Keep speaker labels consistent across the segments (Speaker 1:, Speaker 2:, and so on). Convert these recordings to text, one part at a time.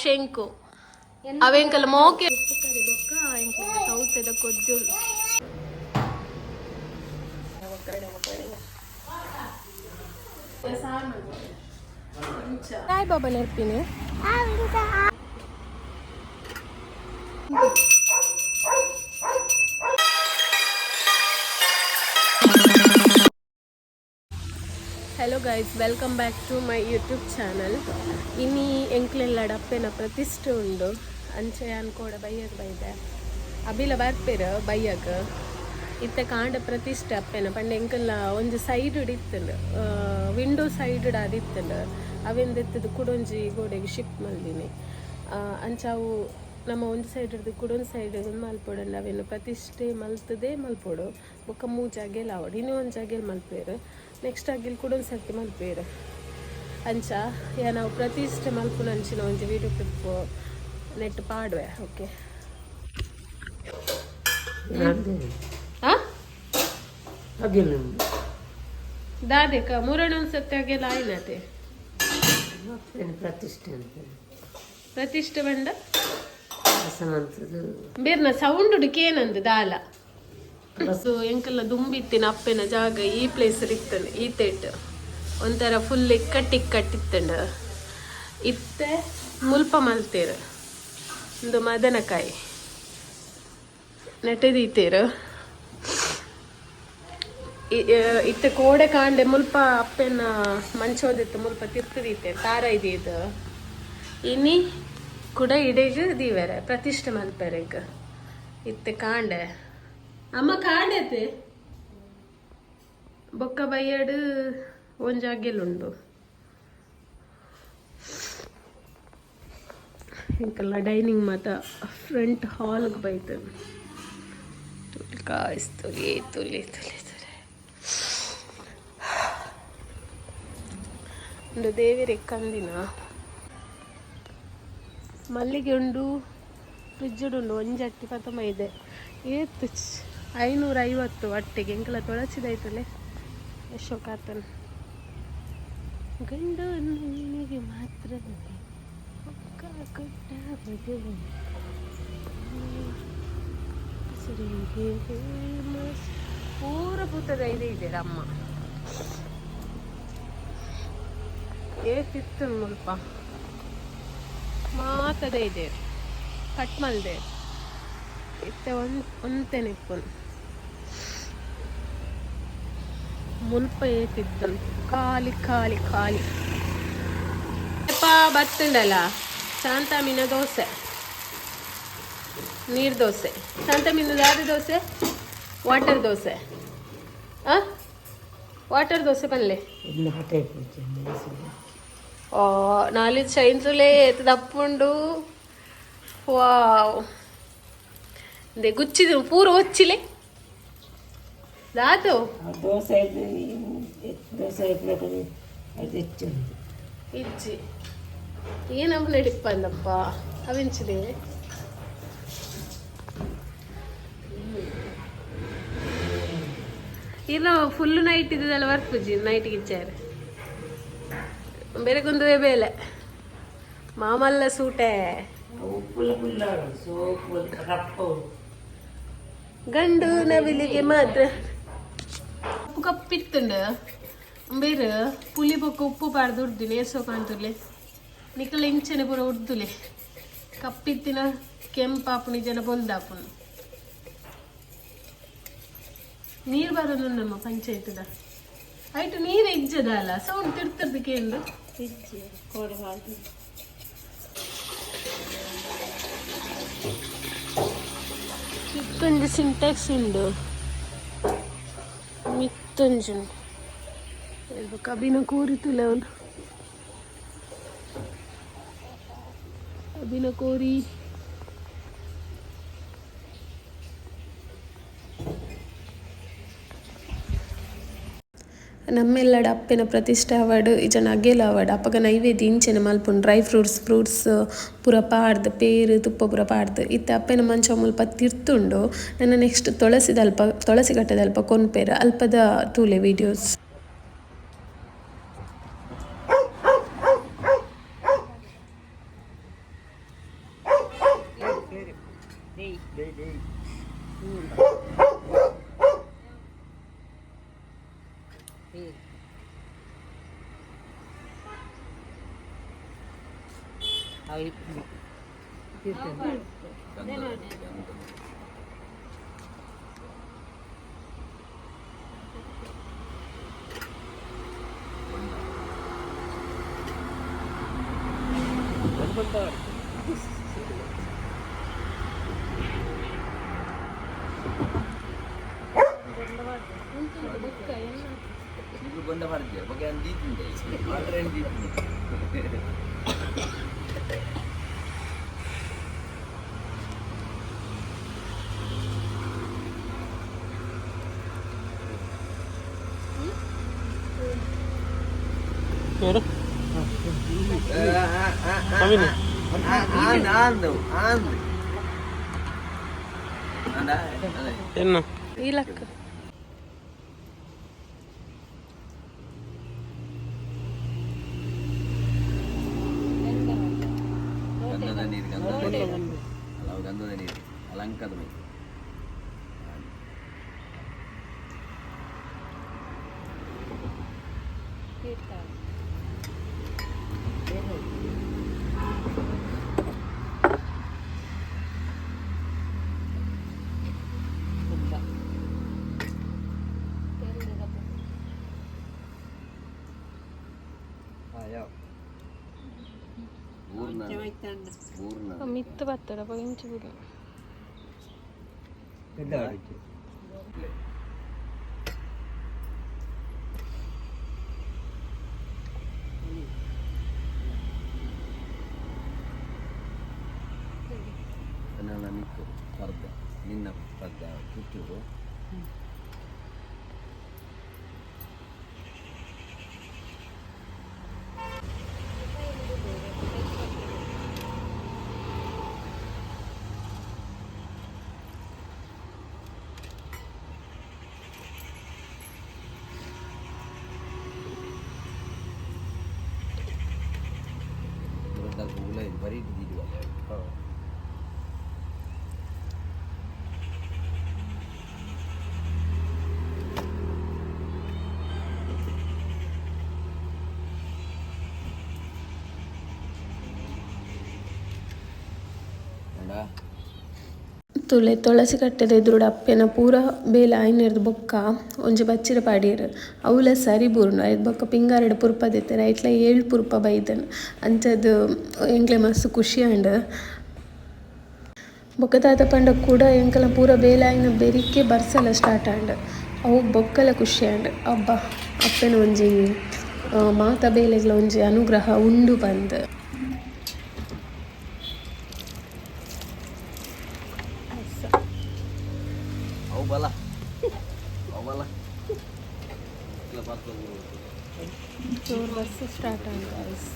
Speaker 1: ಶಂಕು ಅವೆಂಕಲ ಮೋಕೆ ಉಪ್ಪು ಕರಿ ಬೊಕ್ಕ ಎಂಕಲ ತೌತೆದ ಕೊದ್ದು ಸಾಯಿ ಬಾಬಾ ನೆರ್ಪಿನಿ hello guys welcome back to my YouTube channel ಇನಿ ಎಂಕ್ಲೆಲ್ಲ ಡಪ್ಪೆನ ಪ್ರತಿಷ್ಠೆ ಉಂಡು. ಅಂಚೆ ಅನ್ಕೋಡ ಬೈಯಾಗ ಬೈದೆ. ಅಬಿಲ ಬರ್ಪೇರ ಬೈಯಾಗ. ಇತ್ತ ಕಾಂಡ ಪ್ರತಿಷ್ಠೆ ಅಪ್ಪೆನ. ಪಂಡ ಎಂಕಲ್ಲ ಒಂದು ಸೈಡ್ ಇಡಿತ್ತಂಡು ವಿಂಡೋ ಸೈಡ್ ಅದಿತ್ತಂಡು ಅವೆಂದ ಎತ್ತದು ಕುಡೊಂಜಿ ಗೋಡೆಗೆ ಶಿಫ್ಟ್ ಮಲ್ದಿನಿ ಅಂಚಾವು ನಮ್ಮ ಒಂದು ಸೈಡ್ ಹಿಡಿದು ಕುಡೊಂದು ಸೈಡ್ ಮಲ್ಪೊಡಲ್ಲ ಅವೇನು ಪ್ರತಿಷ್ಠೆ ಮಲ್ತದೆ ಮಲ್ಪೊಡು. ಬೊಕ್ಕ ಮೂ ಜಾಗೆಲ್ ಆವಡು. ಇನ್ನೂ ಒಂದು ಜಾಗೆಲ್ ಮಲ್ಪೇರು. ನೆಕ್ಸ್ಟ್ ಆಗಿಲ್ ಕುಡೊಂದು ಸರ್ತಿ ಮಲ್ಪೇರು. ಅಂಚ ಯಾ ನಾವು ಪ್ರತಿಷ್ಠೆ ಮಲ್ಪುನ ಅಂಚಿನ ಒಂಜಿ ವೀಡಿಯೋ ಕ್ಲಿಪ್ ನೆಟ್ ಪಾಡುವೆ ಓಕೆ ದಾದೆಕ ಮೂರನೇ ಒಂದು ಸತ್ಯ ಆಗಿಲ್ಲ ಆಯ್ನತೆ
Speaker 2: ಪ್ರತಿಷ್ಠೆ ಅಂತ
Speaker 1: ಪ್ರತಿಷ್ಠೆ ಬಂಡ ಬೇರ್ನ ಸೌಂಡ್ ಹುಡುಕೇನಂದು ದಾಲ? ಎಂಕಲ್ಲ ದುಂಬಿತ್ತಿನ ಅಪ್ಪೆನ ಜಾಗ ಈ ಪ್ಲೇಸ್ ಇರ್ತದೆ ಈ ತೇಟ್ ಒಂಥರ ಫುಲ್ ಇಕ್ಕಟ್ಟು ಇಕ್ಕಟ್ಟಿತ್ತಂಡು. ಇತ್ತೆ ಮುಲ್ಪ ಮಲ್ತೇರು. ಒಂದು ಮದನಕಾಯಿ. ನೆಟದೀತೇರು ಇತ್ತೆ ಕೋಡೆ ಕಾಂಡೆ ಮುಲ್ಪ ಅಪ್ಪೆನ ಮಂಚೋದಿತ್ತು, ಮುಲ್ಪ ತಿರ್ತದೀತೆ ತಾರ ಇದು ಇನ್ನಿ ಕೂಡ ಇಡೆಗ್ ದೀವರೆ ಪ್ರತಿಷ್ಠೆ ಮಲ್ಪೆರೆಗ್ ಇತ್ತೆ ಕಾಂಡೆ. ಅಮ್ಮ ಕಾಂಡೆತೆ ಬೊಕ್ಕ ಬಯ್ಯಡ್ ಒಂಜಾಗೆಲುಂಡು ಇಂಕಲ್ಲ ಡೈನಿಂಗ್ ಮಾತ ಫ್ರಂಟ್ ಹಾಲ್ಗೆ ಬೈತು ತುಲಿ ತುಲಿ ತುಲಿ ತುಲಿ. ಒಂದು ದೇವಿರೆ ಕಂದಿನ. ಮಲ್ಲಿಗೆ ಉಂಡು ಫ್ರಿಜ್ಜುಡು ಉಂಡು ಒಂಜಟ್ಟಿ ಪತಮ ಇದೆ. ಏತು ಐನೂರ ಐವತ್ತು ಅಟ್ಟೆಗೆ. ಎಂಕಲ ತೊಳಸಿದಾಯ್ತಲೆ ಯಶೋಕಾತನ್ ಗಂಡು ನಿನಗೆ ಮಾತ್ರ ಕೊಟ್ಟ ಮದುವೆ. ಪೂರ ಪೂತದ ಇದೆ ಇದೆ ಅಮ್ಮ ಏತಿತ್ತು ಮುಲ್ಪ ಮಾತದ ಇದೆ. ಕಟ್ ಮಲ್ದೆ ಇತ್ತೆ ಒಂದು ಒಂತೆ ನಿಪ್ಪುನ್ ಮುಲ್ಪ ಏತಿತ್ತು ಖಾಲಿ ಖಾಲಿ ಖಾಲಿ. ಅಪ್ಪ ಬತ್ತುಂಡಲ್ಲ ಶಾಂತ ಮೀನ ದೋಸೆ. ನೀರು ದೋಸೆ. ಶಾಂತ ಮೀನು ಯಾವ್ದು ದೋಸೆ? ವಾಟರ್ ದೋಸೆ. ಆ? ವಾಟರ್ ದೋಸೆ ಬನ್ಲೆ. ಓ ನಾಲಿ ಚೈನ್ಸುಲೆ ಏತ್ ದಪ್ಪುಂಡು. ವಾವ್. ದೆ ಗುಚ್ಚಿದ ಪೂರ ಒಚ್ಚಿಲೆ ದಾತು?
Speaker 2: ದೋಸೆ ದೋಸೆ ಅದು ಹೆಚ್ಚು ಇಜ್ಜಿ
Speaker 1: ಇಜ್ಜಿ ಏನಪ್ಪ ನಡಿಪ್ಪಂದಪ್ಪ ಅವೆಂಚಿದೆ ಇಲ್ಲ ಫುಲ್ ನೈಟ್ ಇದ್ದದಲ್ಲ ವರ್ಕ್ ಪೂಜಿ ನೈಟ್ಗೆ ಇಚ್ಚಾರೆ ಬೇರೆ ಕುಂದುವೆ ಬೇಲೆ ಮಾಮಲ್ಲ ಸೂಟೆ. ಗಂಡು ನವಿಲಿಗೆ ಮಾತ್ರ. ಕಪ್ಪಿತ್ತುಂಡು ಬೇರೆ ಪುಲಿ ಬೊಕ್ಕ ಉಪ್ಪು ಪಾಡ್ದು ಉಡ್ದಿನಿ ಏಸೋ ಕಾಣ್ತುಲೆ ನಿಕಲ ಇಂಚನೆ ಪೂರ ಉಡ್ದುಲೆ ಕಪ್ಪಿತ್ತಿನ ಕೆಂಪಾಪುನಿ ಜನ ಬೊಂದಾಪುನು. ನೀರು ಬರೋದು ನಮ್ಮ ಪಂಚಾಯತ್ದ. ಆಯ್ತು ನೀರು ಇಜ್ಜದ ಅಲ್ಲ? ಸೌಂಡ್ ತಿರ್ತದ ಎಂದು.
Speaker 2: ಇಜ್ಜಿ ಸಿಂಟೆಕ್ಸ್ ಉಂಡು.
Speaker 1: ಚಿಕ್ಕಂದು तुंजून बघा बिना कोरी तुल्यावर बिना कोरी ನಮ್ಮೆಲ್ಲಡ ಅಪ್ಪೆನ ಪ್ರತಿಷ್ಠೆ ಅವಾರ್ಡ್ ಇಜನ ಅಗೆಲ ಅವಾರ್ಡ್ ಅಪ್ಪಗ ನೈವೇದ್ಯ ಇಂಚೆನ ಮಲ್ಪುಂಡು ಡ್ರೈ ಫ್ರೂಟ್ಸ್ ಫ್ರೂಟ್ಸ್ ಪೂರ ಪಾಡ್ದ್ ಪೇರು ತುಪ್ಪ ಪೂರ ಪಾಡ್ದ್ ಇತ್ತೆ ಅಪ್ಪೆನ ಮಂಚ ಮುಲ್ಪ ತಿರ್ತುಂಡು ನನ್ನ ನೆಕ್ಸ್ಟ್ ತುಳಸಿದ ಅಲ್ಪ ತುಳಸಿ ಕಟ್ಟದಲ್ಪ ಕೊನ್ಪೇರು ಅಲ್ಪದ ತೂಲೆ videos
Speaker 3: 응. 아, 이렇게. 이렇게. 내놔, 내놔.
Speaker 1: de mare dedim. Pero?
Speaker 3: Kami ni. Ando, ando, ando. Anda, anda. Enna. Ilak. മിത്ത് പത്തട പോയി
Speaker 1: ತುಲೆ ತುಳಸಿ ಕಟ್ಟೆದ ಎದುರುಡು ಅಪ್ಪೆನ ಪೂರ ಬೇಲೆ ಆಯ್ನೆರ್ದು ಬೊಕ್ಕ ಒಂಜಿ ಬಚ್ಚಿರ ಪಾಡೀರ್ ಅವಲ ಸರಿ ಬೂರ್ನು ಐದು ಬೊಕ್ಕ ಪಿಂಗಾರಡ್ ಪುರ್ಪ ದೆತ್ತೇನೆ ಐಟ್ಲ ಏಳ್ ಪುರ್ಪ ಬೈದನ್ ಅಂಚದು ಎಂಕ್ಲೆ ಮಸ್ತ್ ಖುಷಿ ಆಂಡ್. ಬೊಕ್ಕ ತಾತ ಪಂಡ ಕೂಡ ಎಂಕಲ ಪೂರ ಬೇಲೆ ಆಯ್ನ ಬೆರಿಕೆ ಬರ್ಸಲ ಸ್ಟಾರ್ಟ್ ಆಂಡ್. ಅವು ಬೊಕ್ಕಲ ಖುಷಿ ಆಂಡ್. ಅಬ್ಬ, ಅಪ್ಪನ ಒಂಜಿ ಮಾತಾ ಮಾತ ಬೇಲೆಗ್ಲ ಒಂಜಿ ಅನುಗ್ರಹ ಉಂಡು ಬಂದ್
Speaker 3: ಅವು ಬಲ ಅವು ಬಲ ಇಲ್ಲ ಪಕ್ಕ
Speaker 1: ಜೋರ್ ಬಸ್ ಸ್ಟಾರ್ಟ್ ಆಂಡ್ ಗೈಸ್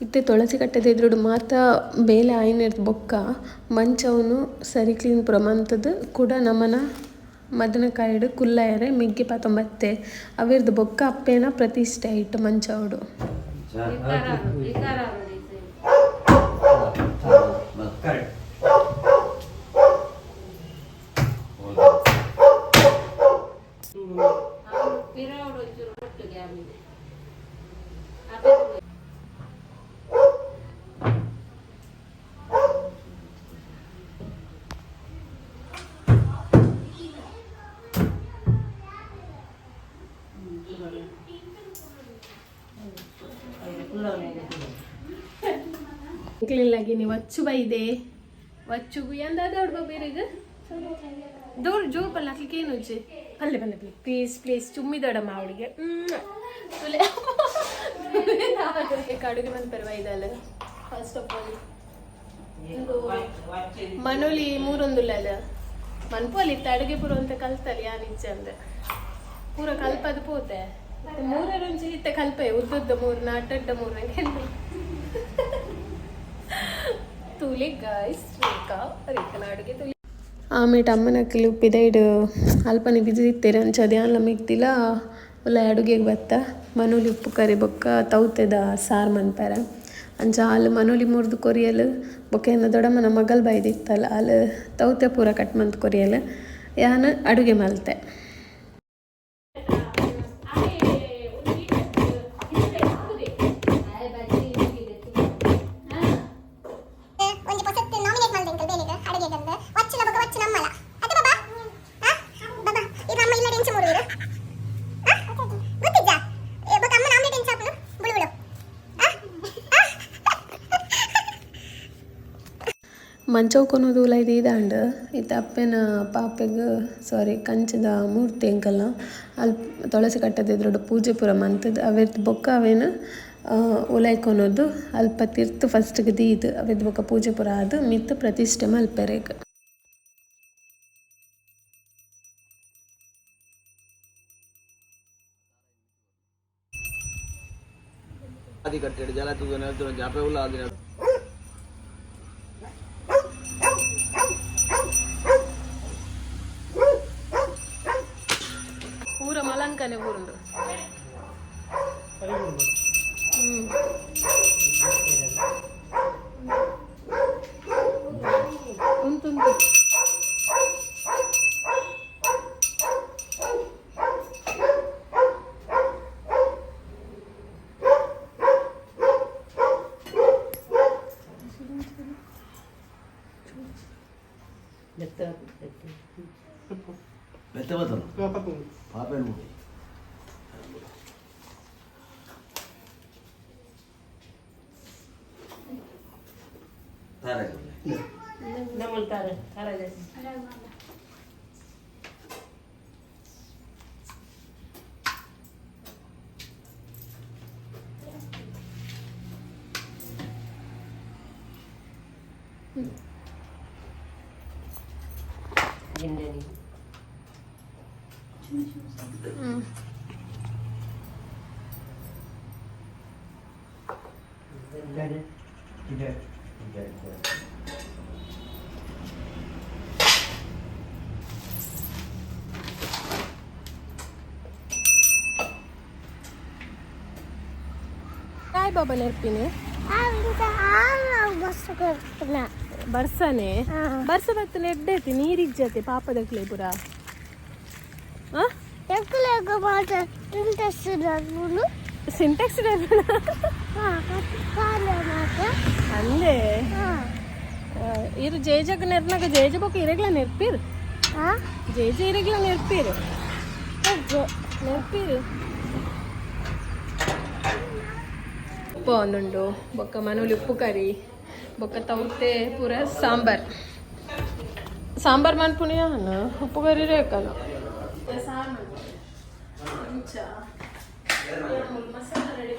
Speaker 1: ಇತ್ತೆ ತುಳಸಿ ಕಟ್ಟೆದ ಎದುರುಡು ಮಾತ ಬೇಲೆ ಆಯ್ನೆರ್ದು ಬೊಕ್ಕ ಮಂಚವನು ಸರಿ ಕ್ಲೀನ್ ಪ್ರಮಾಣದ ಕೂಡ ನಮನ ಮದನಕಾಯಿಡು ಕುಲ್ಲಾಯರೆ ಮಿಗ್ಗಿ ಪಾತೊಂಬತ್ತೆ ಅವಿರ್ದು ಬೊಕ್ಕ ಅಪ್ಪೇನ ಪ್ರತಿಷ್ಠೆ ಇಟ್ಟು ಮಂಚವಡು ಕ್ಲೀನ್ ಆಗಿನಿ ಒಚ್ಚು ಬೈದೆ ಅಚ್ಚುಗು ಎಂದ ದೊಡ್ಡ ಬೇರೆಗ ದೂರ ಜೋರ್ ಪಲ್ಲ ಏನು ಉಜ್ಜಿ? ಪಲ್ಲೆ ಪಲ್ಲೆ ಪಲ್ಲೆ. ಪ್ಲೀಸ್ ಪ್ಲೀಸ್ ಚುಮ್ಮಿ ದೊಡಮ್ಮ ಅವಳಿಗೆ ಅಡುಗೆ ಬಂದು ಪರವಾಗಿದಲ್ಲ ಫಸ್ಟ್ ಆಫ್ ಆಲ್ ಮನೋಲಿ ಮೂರೊಂದುಲ್ಲಲ್ಲ ಮನ್ಪೋಲಿ ಇತ್ತ, ಅಡುಗೆ ಪೂರ ಅಂತ ಕಲ್ತಲ್ಲ ಯಾ ನಿಜ ಅಂದ್ರೆ? ಪೂರ ಕಲ್ಪದ ಪೋತೆ. ಮೂರರೊಂಚಿ ಇತ್ತ ಕಲ್ಪೆ ಉದ್ದುದ್ದ ಮೂರು ನಾಟಡ್ಡ ಮೂರು, ನಂಗೆ ತುಲಿ ಗಾಯ್ಸ್ ರೇಖಾ ರೇಖನ ಅಡುಗೆ ತುಲಿ. ಆಮೇಲೆ ಅಮ್ಮನಕ್ಕಲ್ಲಿ ಉಪ್ಪಿದೈಡು ಅಲ್ಪನೆ ಬಿದ್ದಿತ್ತೇರೆ ಅಂಚ ಅದ್ಯಾನ್ಲ ಮಿಗ್ದಿಲ್ಲ. ಒಳ್ಳೆ ಅಡುಗೆಗೆ ಬತ್ತ. ಮನೂಲಿ ಉಪ್ಪು ಕರಿ ಬೊಕ್ಕ, ತೌತೆದ ಸಾರು ಮನ್ಪಾರ. ಅಂಚ ಹಾಲು ಮನೂಲಿ ಮುರಿದು ಕೊರಿಯಲು. ಬೊಕ್ಕೇನ ದೊಡ್ಡಮ್ಮನ ಮಗಲ್ ಬೈದಿತ್ತಲ್ಲ ಅಲ್ಲಿ ತೌತೆ ಪೂರ ಕಟ್ ಮಂತ್ ಕೊರಿಯಲು. ಯಾನು ಅಡುಗೆ ಮಲ್ತೆ. ಮಂಚವು ಕೊನೋದು ಇದು ಇದಾಂಡ್ ಇತ್ತ ಅಪ್ಪೆನ ಪಾಪೆಗ್ ಸಾರಿ ಕಂಚದ ಮೂರ್ತಿ ಎಂಕಲ್ನ ಅಲ್ಲಿ ತುಳಸಿ ಕಟ್ಟದ ಎದುರುಡು ಪೂಜೆ ಪೂರ ಮಂತದ್ದು ಅವೆತ್ ಬೊಕ್ಕ ಅವೇನು ಉಲೈ ಕೊನೋದು ಅಲ್ಪ ತಿರ್ತು ಫಸ್ಟ್ಗೆ ದೀದ್ ಅವೆದ್ ಬೊಕ್ಕ ಪೂಜೆ ಪೂರ ಆದ್ ಮಿತ್ತು ಪ್ರತಿಷ್ಠೆ ಮಲ್ಪೆರೆಗ್
Speaker 3: ಜಲ ತೂಗ ನೆಲ್ತು ಜಾಪೆ ಉಲ್ಲ
Speaker 1: এনে পড়ল হুম Hermana.
Speaker 4: సాయిబాబా నేర్పిని
Speaker 1: ಬರ್ಸನೆ ಬರ್ಸ ಬರ್ತನೆ ಎಡ್ಡೈತಿ ನೀರಿಜ್ಜತೆ ಪಾಪದಕ್ಲೆ ಪುರ ಸಿಂಟೆಕ್ಸ್ ಅಂದೆ ಇರು ಜೇಜಗ ನೆರ್ನಾಗ ಜೇಜ ಬೊಕ ಇರಗ್ಲ ನೆರ್ಪಿರ್ ಜೇಜ ಇರಗ್ಲ ನೆರ್ಪಿರ್ ನೆರ್ಪಿರ್ ಉಪ್ಪು ಒಂದುಂಡು ಬೊಕ್ಕ ಮನೂಲಿ ಉಪ್ಪು ಕರಿ ಬೊಕ್ಕ ತೌತೆ ಪೂರ ಸಾಂಬಾರ್ ಸಾಂಬಾರ್ ಮನ್ಪುಣಿಯ ಉಪ್ಪು ಕರಿ ರೇಕಲ್ಲ ಸಾರು ಮಂಚ ಮಸಾಲ ರೆಡಿ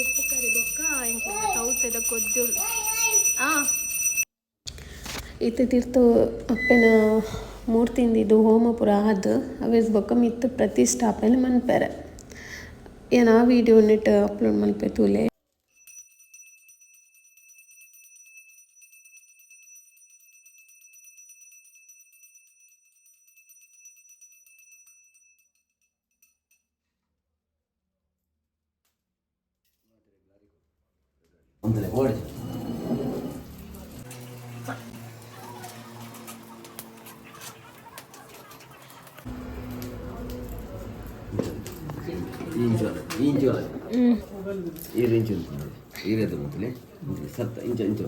Speaker 1: ಉಪ್ಪು ಕರಿ ಬೊಕ್ಕ ಇಂಕ ತೌತೆದ ಕೊದ್ದು ಆ. ಇತ್ತು ತೀರ್ತು ಅಪ್ಪನ ಮೂರ್ತಿಂದಿದ್ದು ಹೋಮ ಪುರ ಆದ. ಅವೇಸ್ ಬೊಕ್ಕ ಮಿತ್ತು ಪ್ರತಿಷ್ಠಾಪನೆ ಮನ್ಪೆರೆ. ಏನು ಆ ವಿಡಿಯೋ ನೆಟ್ ಅಪ್ಲೋಡ್ ಮಲ್ಪೆ ತೂಲೆ?
Speaker 3: అందులో కోడి ఇంచు ఇంచు ఈరేంచు ఉంటుంది ఈరైతే పోతుంది ఇంచు సత్త ఇంచు ఇంచు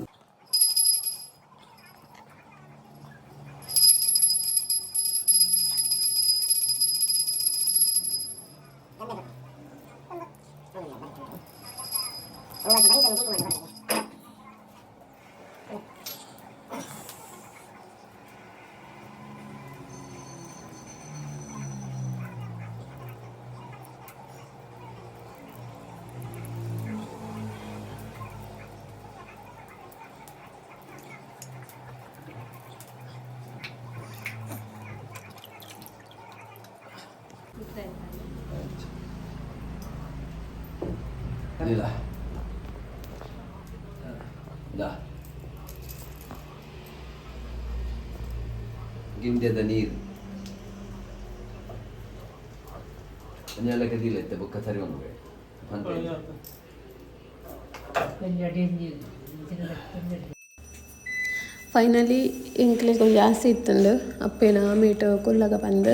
Speaker 3: ಇಲ್ಲ. ಇಲ್ಲ. ಗಿಂಡ್ಯದ ನೀರು ಅದನ್ನೆಲ್ಲ ಗದಿಲ್ಲ ಬೊಕ್ಕ ಸರಿ ಒಂದು
Speaker 1: ಫೈನಲಿ ಇಂಕ್ಲೆ ಕೊಂಚ ಜಾಸ್ತಿ ಇತ್ತು ಅಪ್ಪೇನ ಮೀಟ್ ಕುಲ್ಲಗ ಬಂದು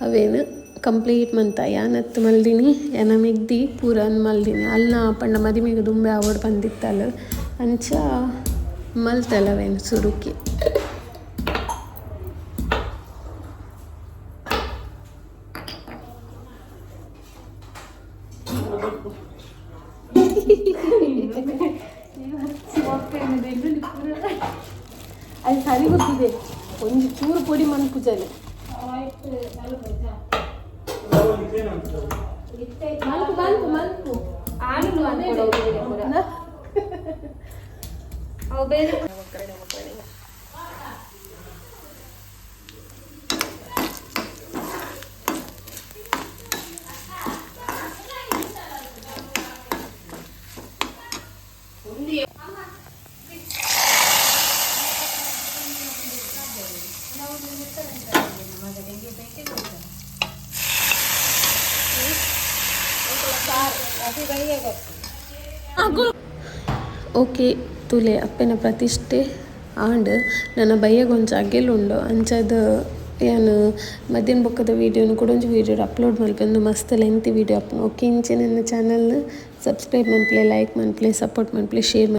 Speaker 1: ಅವೇನು ಕಂಪ್ಲೀಟ್ ಮಂತ ಯಾನತ್ ಮಲ್ದಿನಿ ಎನ ಮಿಗ್ದಿ ಪೂರನ್ ಮಲ್ದಿನಿ ಅಲ್ಲ ಪಂಡ ಮದಿಮೆಗೆ ದುಂಬೆ ಅವಡ್ ಬಂದಿತ್ತಲ್ಲ ಅಂಚ ಮಲ್ತಲ್ಲವೇನು ಸುರುಕಿ ಅದು ಸರಿ ಗೊತ್ತಿದೆ ಒಂದು ಚೂರು ಪೊಡಿ ಮನ್ಪುಜಲಿ ಮಲ್ಕು ಮಲ್ಕು. ಮಲ್ಪು ಆಲೂ ಅವು ಬೇರೆ ಓಕೆ ತುಲೆ, ಅಪ್ಪನ ಪ್ರತಿಷ್ಠೆ ಆಂಡ್ ನನ್ನ ಬಯ್ಯಗೊಂಚು ಅಗೆಲುಂಡು. ಅಂಚದ ಏನು ಮಧ್ಯಾಹ್ನ ಬೊಕ್ಕದ ವೀಡಿಯೋನು ಕೂಡ ಒಂದು ವೀಡಿಯೋ ಅಪ್ಲೋಡ್ ಮಲ್ಪಂದು ಮಸ್ತ್ ಲೆಂತಿ ವೀಡಿಯೋ ಅಪ್ನ ಓಕೆ, ಇಂಚೆ ನನ್ನ ಚಾನಲ್ನ ಸಬ್ಸ್ಕ್ರೈಬ್ ಮನ್ಪ್ಲೆ ಲೈಕ್ ಮನ್ಪ್ಲೆ ಸಪೋರ್ಟ್ ಮನ್ಪ್ಲೆ ಶೇರ್